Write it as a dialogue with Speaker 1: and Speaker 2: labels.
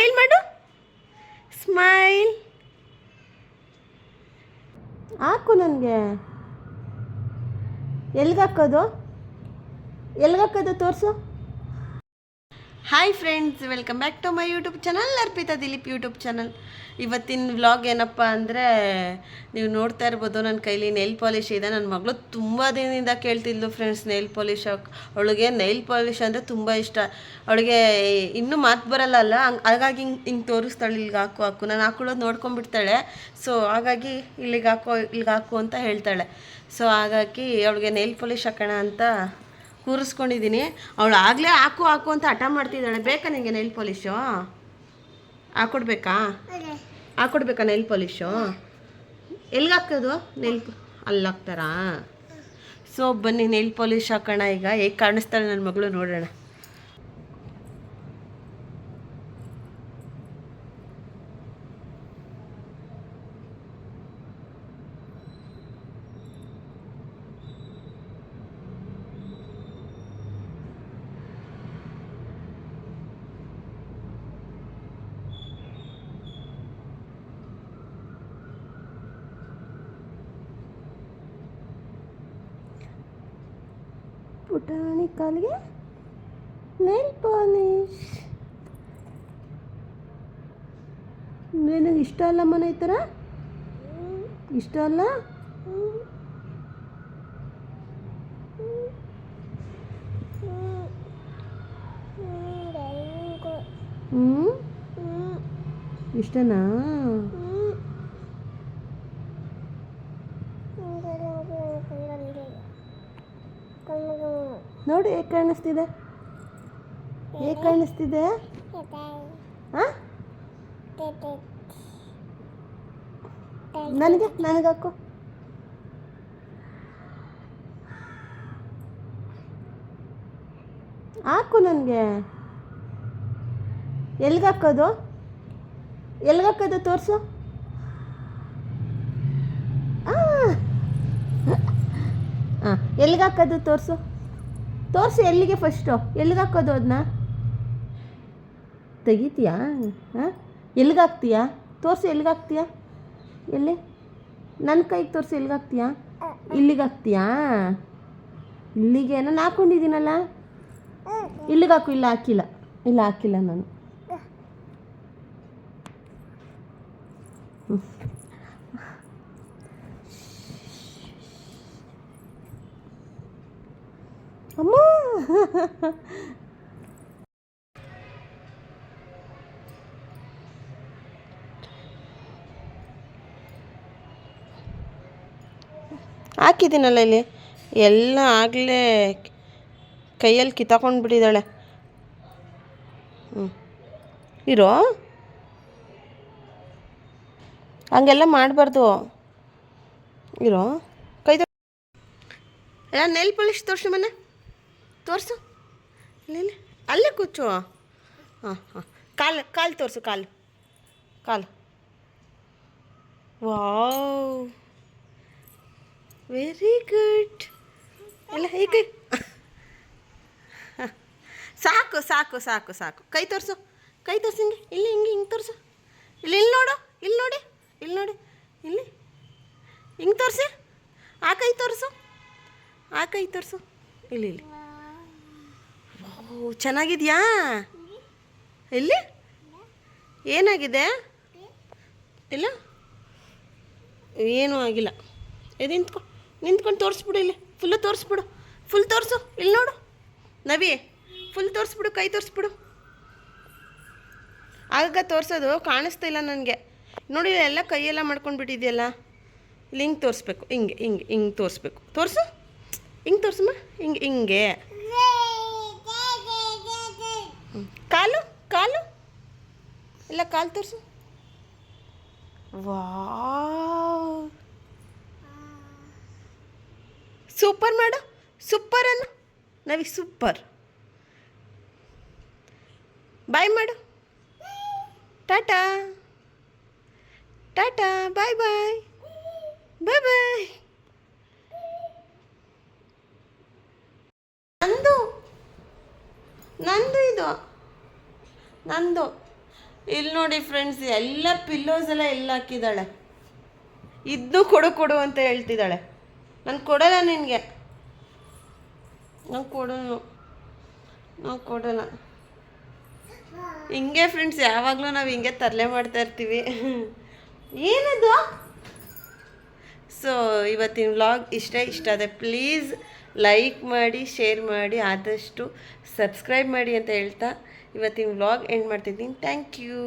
Speaker 1: Smile ಮಾಡು. Smile ಹಾಕು ನನಗೆ. ಎಲ್ಗಾಕೋದು ಎಲ್ಗಾಕೋದು ತೋರಿಸು. Hi friends welcome back to my YouTube channel Arpita Dilip YouTube channel ಇವತ್ತಿನ ವ್ಲಾಗ್ ಏನಪ್ಪ ಅಂದರೆ, ನೀವು ನೋಡ್ತಾ ಇರ್ಬೋದು ನನ್ನ ಕೈಲಿ ನೈಲ್ ಪಾಲಿಶ್ ಇದೆ. ನನ್ನ ಮಗಳು ತುಂಬ ದಿನದಿಂದ ಕೇಳ್ತಿದ್ಲು ಫ್ರೆಂಡ್ಸ್ ನೈಲ್ ಪಾಲಿಶ್ ಹಾಕಿ ಅವಳಿಗೆ ನೈಲ್ ಪಾಲಿಶ್ ಅಂದರೆ ತುಂಬ ಇಷ್ಟ. ಅವಳಿಗೆ ಇನ್ನೂ ಮಾತು ಬರಲ್ಲ ಅಲ್ಲ, ಹಂಗ್ ಹಾಗಾಗಿ ಹಿಂಗೆ ಹಿಂಗೆ ತೋರಿಸ್ತಾಳೆ, ಇಲ್ಲಿಗೆ ಹಾಕು ಹಾಕು. ನಾನು ಹಾಕೊಳ್ಳೋದು ನೋಡ್ಕೊಂಡ್ಬಿಡ್ತಾಳೆ. ಸೊ ಹಾಗಾಗಿ ಇಲ್ಲಿಗೆ ಹಾಕೋ ಇಲ್ಲಿಗೆ ಹಾಕು ಅಂತ ಹೇಳ್ತಾಳೆ. ಸೊ ಹಾಗಾಗಿ ಅವಳಿಗೆ ನೈಲ್ ಪಾಲಿಶ್ ಹಾಕೋಣ ಅಂತ ಕೂರಿಸ್ಕೊಂಡಿದ್ದೀನಿ. ಅವಳು ಆಗಲೇ ಹಾಕು ಹಾಕು ಅಂತ ಹಠ ಮಾಡ್ತಿದ್ದಾಳೆ. ಬೇಕಾ ನಿಂಗೆ ನೈಲ್ ಪಾಲಿಶು ಹಾಕೊಡ್ಬೇಕಾ? ಹಾಕೊಡ್ಬೇಕಾ ನೈಲ್ ಪಾಲಿಶು ಎಲ್ಲಿಗೆ ಹಾಕೋದು ನೈಲ್ ಅಲ್ಲಿ ಹಾಕ್ತಾರಾ? ಸೊ ಬನ್ನಿ ನೈಲ್ ಪಾಲಿಶ್ ಹಾಕೋಣ ಈಗ. ಹೇಗೆ ಕಾಣಿಸ್ತಾಳೆ ನನ್ನ ಮಗಳು ನೋಡೋಣ. ಪುಟಾಣಿ ಕಾಲಿಗೆ ನೈಲ್ ಪಾಲಿಶ್ ನಿನಗೆ ಇಷ್ಟ ಅಲ್ಲ ಮನೆ ಈ ಥರ ಇಷ್ಟ ಅಲ್ಲ ಹ್ಞೂ ಇಷ್ಟನಾ ನೋಡಿ, ಹೇಗೆ ಕಾಣಿಸ್ತಿದೆ? ಹೇಗೆ ಕಾಣಿಸ್ತಿದೆ? ಹಾಂ? ನನಗೆ ನನಗೆ ಹಾಕು. ನನಗೆ. ಎಲ್ಗಾಕೋದು ಎಲ್ಗಾಕೋದು ತೋರಿಸು. ಹಾಂ ಎಲ್ಗಾಕೋದು ತೋರಿಸು. ತೋರಿಸು, ಎಲ್ಲಿಗೆ ಫಸ್ಟು ಎಲ್ಲಿಗೆ ಹಾಕೋದು ಅದನ್ನ ತೆಗಿತೀಯಾ? ಹಾಂ? ಎಲ್ಲಿಗೆ ಹಾಕ್ತೀಯಾ? ತೋರಿಸಿ, ಎಲ್ಲಿಗೆ ಹಾಕ್ತೀಯಾ? ಎಲ್ಲಿ? ನನ್ನ ಕೈಗೆ ತೋರಿಸಿ, ಎಲ್ಲಿಗೆ ಹಾಕ್ತೀಯಾ? ಇಲ್ಲಿಗೆ ಹಾಕ್ತೀಯಾ? ಇಲ್ಲಿಗೆ, ನಾನು ಹಾಕ್ಕೊಂಡಿದ್ದೀನಲ್ಲ ಇಲ್ಲಿಗೆ ಹಾಕು, ಇಲ್ಲ ಹಾಕಿಲ್ಲ. ಇಲ್ಲ ಹಾಕಿಲ್ಲ ನಾನು. ಅಮ್ಮ. ಹಾಕಿದ್ದೀನಲ್ಲ ಇಲ್ಲಿ. ಎಲ್ಲ ಆಗಲೇ ಕೈಯಲ್ಲಿ ಕಿತ್ತಾಕೊಂಡು ಬಿಟ್ಟಿದ್ದಾಳೆ ಹ್ಞೂ ಇರೋ? ಹಂಗೆಲ್ಲ ಮಾಡಬಾರ್ದು. ಇರೋ? ಕೈ ಎಲ್ಲ ನೆಲ್ ತೋರಿಸಿ ಮನೆ. ತೋರಿಸು. ಇಲ್ಲಿ ಅಲ್ಲೇ ಕೂಚು ಹಾಂ ಹಾಂ. ಕಾಲು ಕಾಲು ತೋರಿಸು, ಕಾಲು. ಕಾಲು. ವಾವ್. ವೆರಿ ಗುಡ್ ಎಲ್ಲ ಹೀಗೆ ಸಾಕು ಸಾಕು ಸಾಕು ಸಾಕು. ಕೈ ತೋರಿಸು. ಕೈ ತೋರಿಸು ಹಿಂಗೆ. ಇಲ್ಲಿ, ಹಿಂಗೆ ಹಿಂಗೆ ತೋರಿಸು. ಇಲ್ಲಿ ಇಲ್ಲಿ ನೋಡು. ಇಲ್ಲಿ ನೋಡಿ. ಇಲ್ಲಿ ನೋಡಿ. ಇಲ್ಲಿ. ಹಿಂಗೆ ತೋರಿಸಿ. ಆ ಕೈ ತೋರಿಸು. ಆ ಕೈ ತೋರಿಸು. ಇಲ್ಲಿ ಇಲ್ಲಿ. ಓ, ಚೆನ್ನಾಗಿದೆಯಾ? ಇಲ್ಲಿ ಏನಾಗಿದೆ? ಇಲ್ಲ. ಏನೂ ಆಗಿಲ್ಲ. ಇದು ನಿಂತ್ಕೊ ನಿಂತ್ಕೊಂಡು ತೋರಿಸ್ಬಿಡು ಇಲ್ಲಿ. ಫುಲ್ಲು ತೋರಿಸ್ಬಿಡು. ಫುಲ್ ತೋರಿಸು. ಇಲ್ಲಿ ನೋಡು. ನವಿ ಫುಲ್ ತೋರಿಸ್ಬಿಡು, ಕೈ ತೋರಿಸ್ಬಿಡು. ಆಗ ತೋರಿಸೋದು ಕಾಣಿಸ್ತಾ ಇಲ್ಲ ನನಗೆ. ನೋಡಿ ಎಲ್ಲ ಕೈಯೆಲ್ಲ ಮಾಡ್ಕೊಂಡು ಬಿಟ್ಟಿದೆಯಲ್ಲ. ಇಲ್ಲಿ ಹಿಂಗೆ ತೋರಿಸ್ಬೇಕು. ಹಿಂಗೆ ಹಿಂಗೆ ಹಿಂಗೆ ತೋರಿಸ್ಬೇಕು. ತೋರಿಸು? ಹಿಂಗೆ ತೋರಿಸಮ್ಮ. ಹಿಂಗೆ ಹಿಂಗೆ. ಕಾಲು ಕಾಲು. ಇಲ್ಲ, ಕಾಲು ತೋರಿಸು. ವಾವ್. ಸೂಪರ್ ಮಾಡು, ಸೂಪರ್ ಅನ್ನು. ನವಿ, ಸೂಪರ್. ಬಾಯ್ ಮಾಡು. ಟಾಟಾ. ಟಾಟಾ, ಬಾಯ್ ಬಾಯ್. ಬಾಯ್ ಬಾಯ್. ನಂದು ನಂದು ಇದು ನಂದು. ಇಲ್ಲಿ ನೋಡಿ ಫ್ರೆಂಡ್ಸ್ ಎಲ್ಲ ಪಿಲ್ಲೋಸ್ ಎಲ್ಲ ಎಲ್ಲ ಹಾಕಿದ್ದಾಳೆ? ಇದ್ದು ಕೊಡು ಕೊಡು ಅಂತ ಹೇಳ್ತಿದ್ದಾಳೆ. ನಾನು ಕೊಡಲ್ಲ ನಿನಗೆ. ನಾನು ಕೊಡೋನು. ನಾವು ಕೊಡೋಲ್ಲ. ಹಿಂಗೆ ಫ್ರೆಂಡ್ಸ್ ಯಾವಾಗಲೂ ನಾವು ಹಿಂಗೆ ತರಲೆ ಮಾಡ್ತಾ ಇರ್ತೀವಿ. ಏನದು? ಸೊ ಇವತ್ತಿನ ವ್ಲಾಗ್ ಇಷ್ಟ ಇಷ್ಟ ಅದೇ ಪ್ಲೀಸ್ ಲೈಕ್ ಮಾಡಿ ಶೇರ್ ಮಾಡಿ, ಆದಷ್ಟು ಸಬ್ಸ್ಕ್ರೈಬ್ ಮಾಡಿ ಅಂತ ಹೇಳ್ತಾ ಇವತ್ತಿನ ವ್ಲಾಗ್ ಎಂಡ್ ಮಾಡ್ತಿದ್ದೀನಿ. Thank you